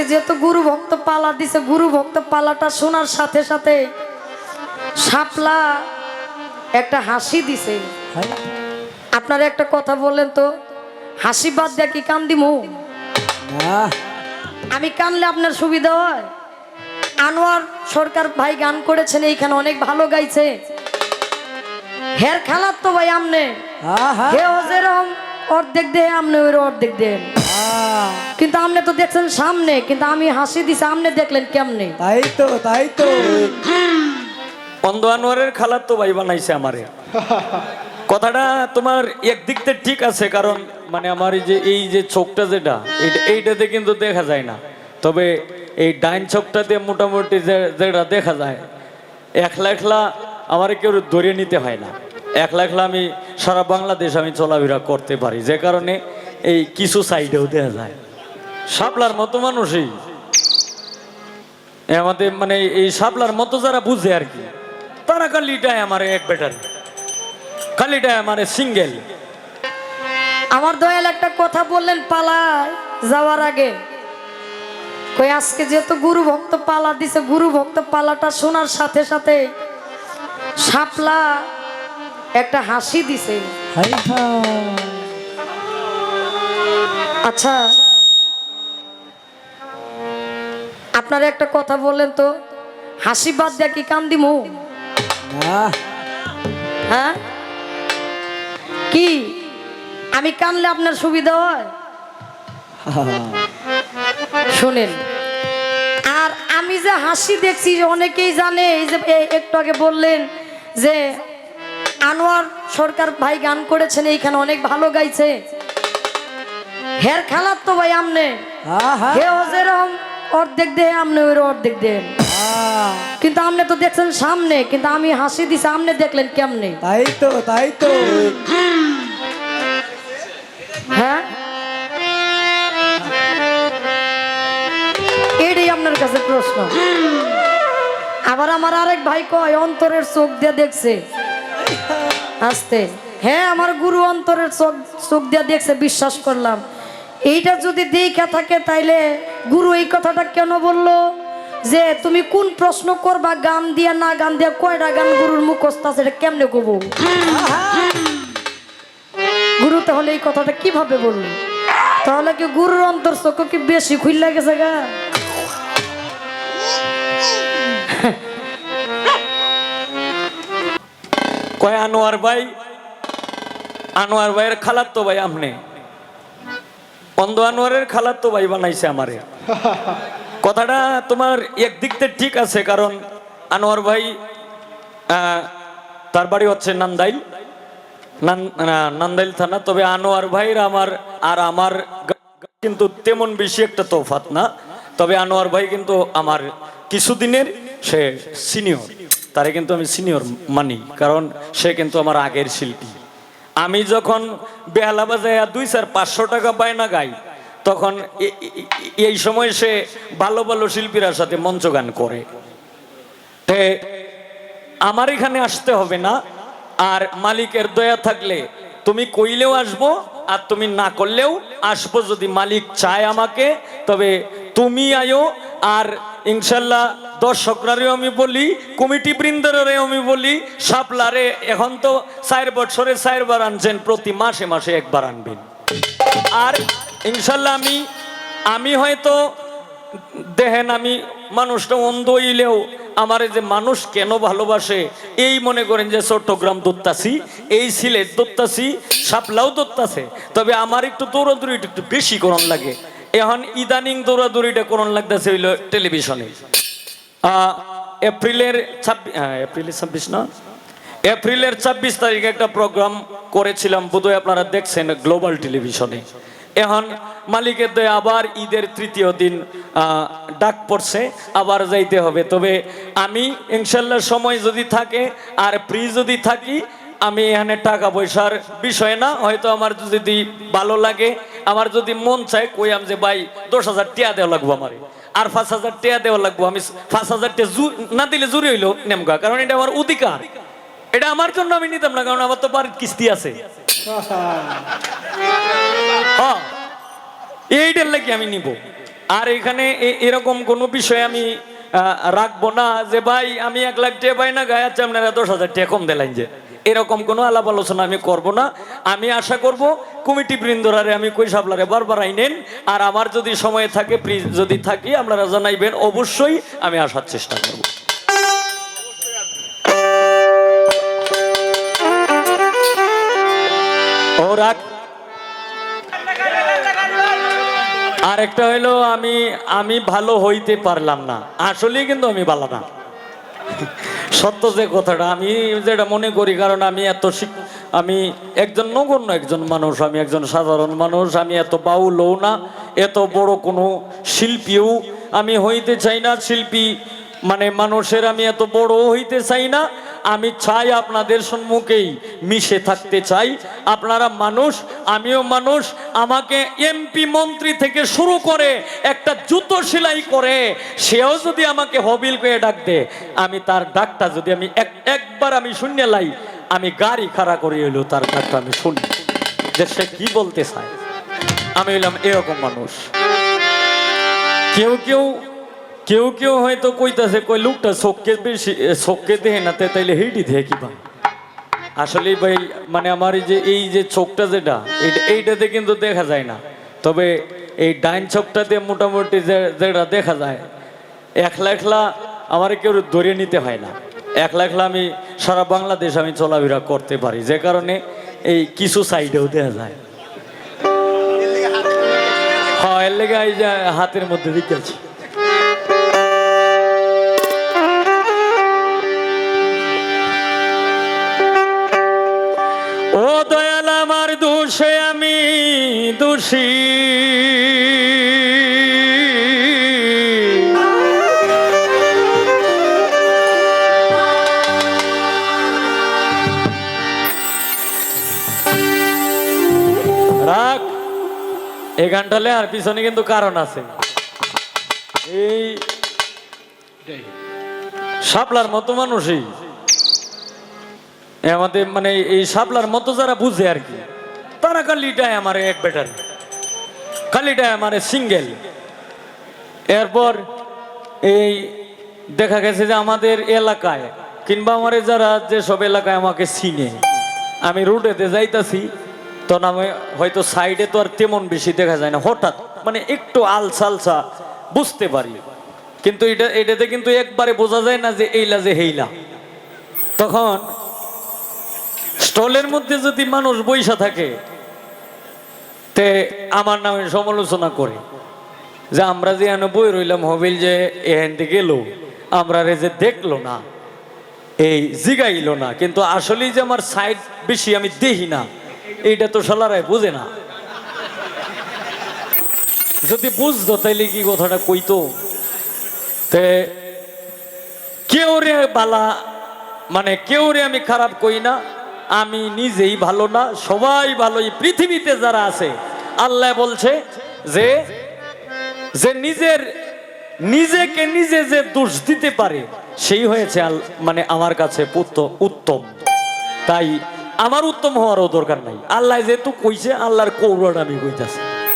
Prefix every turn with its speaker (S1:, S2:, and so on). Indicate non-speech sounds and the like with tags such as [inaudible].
S1: আজকে যেহেতু গুরু ভক্ত পালা দিছে গুরু ভক্ত পালাটা শোনার সাথে সাথে শাপলা একটা হাসি দিছে। আপনারা একটা কথা বললেন তো হাসি বাদ দেয়া কি কান দিমু? আমি কানলে আপনার সুবিধা হয়? আনোয়ার সরকার ভাই গান করেছেন এইখানে অনেক ভালো গাইছে। হের খেলার তো ভাই আমনে। হে অর্ধেক দেহে আমনে ওই অর্ধেক দেন কিন্তু আপনি তো দেখছেন সামনে কিন্তু আমি হাসি দিছি আপনি দেখলেন কেমনে?
S2: তাই তো তাই তো।
S3: অন্ধ আনোয়ারের খালার তো ভাই বানাইছে আমারে। কথাটা তোমার একদিক থেকে ঠিক আছে কারণ মানে আমার এই যে এই যে চোখটা যেটা এইটা- এইটাতে কিন্তু দেখা যায় না। তবে এই ডাইন চোখটাতে মোটামুটি যে- যেটা দেখা যায় একলা একলা আমার কেউ ধরে নিতে হয় না। একলা একলা আমি সারা বাংলাদেশ আমি চলাফেরা করতে পারি। যে কারণে এই কিছু সাইডেও দেখা যায়। শাপলার মতো মানুষই। আমাদের মানে এই শাপলার মতো যারা বুঝে আর কি তারা খালিটায় আমার এক ব্যাটারি খালিটায় আমার সিঙ্গেল।
S1: আমার দয়াল একটা কথা বললেন পালায় যাওয়ার আগে। কই আজকে যেহেতু গুরু ভক্ত পালা দিছে গুরু ভক্ত পালাটা শোনার সাথে সাথে শাপলা একটা হাসি দিছে।
S2: Hi hi.
S1: আচ্ছা। আপনারা একটা কথা বললেন তো হাসি বাদ দেয়া কি কান দিমু? হ্যাঁ? কি? আমি কানলে আপনার সুবিধা হয়? শোনেন আর আমি যে হাসি দেখছি যে অনেকেই জানে এই যে একটু আগে বললেন যে আনোয়ার সরকার ভাই গান করেছেন এইখানে অনেক ভালো গাইছে। হের খেলার তো ভাই আমনে। হে যেরকম অর্ধেক দেহে আমনে ওই অর্ধেক দেন কিন্তু আপনি তো দেখছেন সামনে কিন্তু আমি হাসি দিছি আপনি দেখলেন কেমনে?
S2: তাই তো তাই তো।
S1: হ্যাঁ? এটাই আপনার কাছে প্রশ্ন। আবার আমার আরেক ভাই কয় অন্তরের চোখ দিয়ে দেখছে। আসতে। হ্যাঁ আমার গুরু অন্তরের চোখ চোখ দিয়ে দেখছে বিশ্বাস করলাম। এইটা যদি দেখা থাকে তাইলে গুরু এই কথাটা কেন বলল? যে তুমি কোন প্রশ্ন করবা, গান দিয়া না গান দিয়া, কয়টা গান গুরুর মুখস্থ আছে, এটা কেমনে কব? গুরু তাহলে এই কথাটা কীভাবে বলল? তাহলে কি গুরুর অন্তর চোখ কি বেশি খুললা গেছে গা?
S3: কয় আনোয়ার ভাই? আনোয়ার ভাইয়ের খালার তো ভাই আপনি? অন্ধ আনোয়ারের খালার তো ভাই বানাইছে আমারে। [laughs] কথাটা তোমার একদিক থেকে ঠিক আছে কারণ আনোয়ার ভাই তার বাড়ি হচ্ছে নান্দাইল। নান- নান্দাইল থানা। তবে আনোয়ার ভাইয়ের আমার আর আমার কিন্তু তেমন বেশি একটা তফাত না। তবে আনোয়ার ভাই কিন্তু আমার কিছুদিনের সে সিনিয়র তারে কিন্তু আমি সিনিয়র মানি কারণ সে কিন্তু আমার আগের শিল্পী। আমি যখন বেহালা বাজায় দুই চার পাঁচশো টাকা বায়না গাই, তখন এই সময় সে ভালো ভালো শিল্পীরা সাথে মঞ্চ গান করে। আমার এখানে আসতে হবে না, আর মালিকের দয়া থাকলে তুমি কইলেও আসব, আর তুমি না করলেও আসব যদি মালিক চায় আমাকে, তবে তুমি আয়ো, আর ইনশাল্লাহ দর্শকরারেও আমি বলি, কমিটি বৃন্দরেও আমি বলি, সাপলারে এখন তো চার বছরে চারবার আনছেন, প্রতি মাসে মাসে একবার আনবেন। আর ইনশাল্লাহ আমি আমি হয়তো দেখেন আমি মানুষটা অন্ধ হইলেও আমার যে মানুষ কেন ভালোবাসে, এই মনে করেন যে চট্টগ্রাম দত্তাছি এই সিলেট দত্তাছি সাপলাও দত্তাছে তবে আমার একটু দৌড়াদৌড়িটা একটু বেশি করণ লাগে। এখন ইদানিং দৌড়াদৌড়িটা করণ লাগতেছে হইল টেলিভিশনে। এপ্রিলের ছাব্বিশ এপ্রিলের ছাব্বিশ না? এপ্রিলের ছাব্বিশ তারিখে একটা প্রোগ্রাম করেছিলাম, বোধহয় আপনারা দেখছেন গ্লোবাল টেলিভিশনে। এখন মালিকের দয়ে আবার ঈদের তৃতীয় দিন ডাক পড়ছে, আবার যাইতে হবে। তবে আমি ইনশাল্লাহ সময় যদি থাকে আর ফ্রি যদি থাকি, আমি এখানে টাকা পয়সার বিষয় না, হয়তো আমার যদি ভালো লাগে, আমার যদি মন চায় কইয়াম যে, ভাই, দশ হাজার টিয়া দেওয়া লাগবো আমার। আর পাঁচ হাজার টিয়া দেওয়া লাগবো। আমি পাঁচ হাজার জু- না দিলে জুড়ে হইল নেমকা কারণ এটা আমার অধিকার। এটা আমার জন্য আমি নিতাম না, কারণ আমার তো বাড়ির কিস্তি আছে। এইটার লাগি আমি নিব। আর এখানে এরকম কোনো বিষয় আমি রাখব না যে, ভাই, আমি এক লাখ টাকা পাই না, গায়ে আছে আপনারা দশ হাজার টাকা কম দিলেন যে। এরকম কোনো আলাপ আলোচনা আমি করব না। আমি আশা করব কমিটি বৃন্দরারে আমি কই সাবলারে বারবার আইনেন। আর আমার যদি সময় থাকে প্লিজ যদি থাকি আপনারা জানাইবেন অবশ্যই আমি আসার চেষ্টা করব। আরেকটা হইল, আমি আমি ভালো হইতে পারলাম না। আসলেই কিন্তু আমি ভালো না। সত্য যে কথাটা, আমি যেটা মনে করি, কারণ আমি এত আমি একজন নগণ্য একজন মানুষ, আমি একজন সাধারণ মানুষ, আমি এত বাউলও না, এত বড় কোনো শিল্পীও আমি হইতে চাই না, শিল্পী মানে মানুষের আমি এত বড় হইতে চাই না আমি চাই আপনাদের সম্মুখেই মিশে থাকতে চাই। আপনারা মানুষ, আমিও মানুষ। আমাকে এমপি মন্ত্রী থেকে শুরু করে একটা জুতো সেলাই করে, সেও যদি আমাকে হবিল করে ডাক দে, আমি তার ডাকটা যদি আমি এক একবার আমি শূন্য লাই, আমি গাড়ি খাড়া করে এলো, তার ডাকটা আমি শুনি। যে সে কি বলতে চায়? আমি হইলাম এরকম মানুষ। কেউ কেউ কেউ কেউ হয়তো কইতাছে কই লোকটা শোককে বেশি শোককে দেহে না তে তাইলে হেইটি দেহে কি ভাই আসলে ভাই মানে আমার এই যে এই যে চোখটা যেটা এইটা এইটাতে কিন্তু দেখা যায় না। তবে এই ডাইন চোখটাতে মোটামুটি যেটা দেখা যায় একলা একলা আমার কেউ ধরে নিতে হয় না। একলা একলা আমি সারা বাংলাদেশ আমি চলাফেরা করতে পারি যে কারণে এই কিছু সাইডেও দেখা যায়। হ্যাঁ এর লেগে এই যে হাতের মধ্যে দিকে ও আমার দোষে আমি দোষী। রাখ এই গানটালে আর পিছনে কিন্তু কারণ আছে। এই শাপলার মতো মানুষই। আমাদের মানে এই শাপলার মতো যারা বুঝে আর কি, তারা খালিটায় আমার এক বেটার খালিটায় আমার সিঙ্গেল এরপর এই দেখা গেছে যে আমাদের এলাকায় কিংবা আমার যারা যেসব এলাকায় আমাকে চিনে, আমি রুটেতে যাইতাছি তখন আমি হয়তো সাইডে তো আর তেমন বেশি দেখা যায় না, হঠাৎ মানে একটু আলসা আলসা বুঝতে পারি। কিন্তু এটা, এটাতে কিন্তু একবারে বোঝা যায় না যে এইলা যে হেইলা। তখন স্টলের মধ্যে যদি মানুষ বৈশা থাকে, তে আমার নামে সমালোচনা করে। যে আমরা যে এনে বই রইলাম, হবিল যে থেকে গেল আমরা রে যে দেখল না, এই জিগাইলো না। কিন্তু আসলেই যে আমার সাইড বেশি আমি দেখি না, এইটা তো সালারায় বুঝে না। যদি বুঝতো, তাইলে কি কথাটা কইতো? তে কেউ রে বালা মানে কেউ রে আমি খারাপ কই না আমি নিজেই ভালো না, সবাই ভালো পৃথিবীতে যারা আছে, আল্লাহ বলছে যে যে নিজের, নিজেকে নিজে যে দোষ দিতে পারে, সেই হয়েছে মানে আমার কাছে উত্তম। তাই আমার উত্তম হওয়ারও দরকার নাই। আল্লাহ যেহেতু কইছে, আল্লাহর কৌরণ আমি কইতাছি।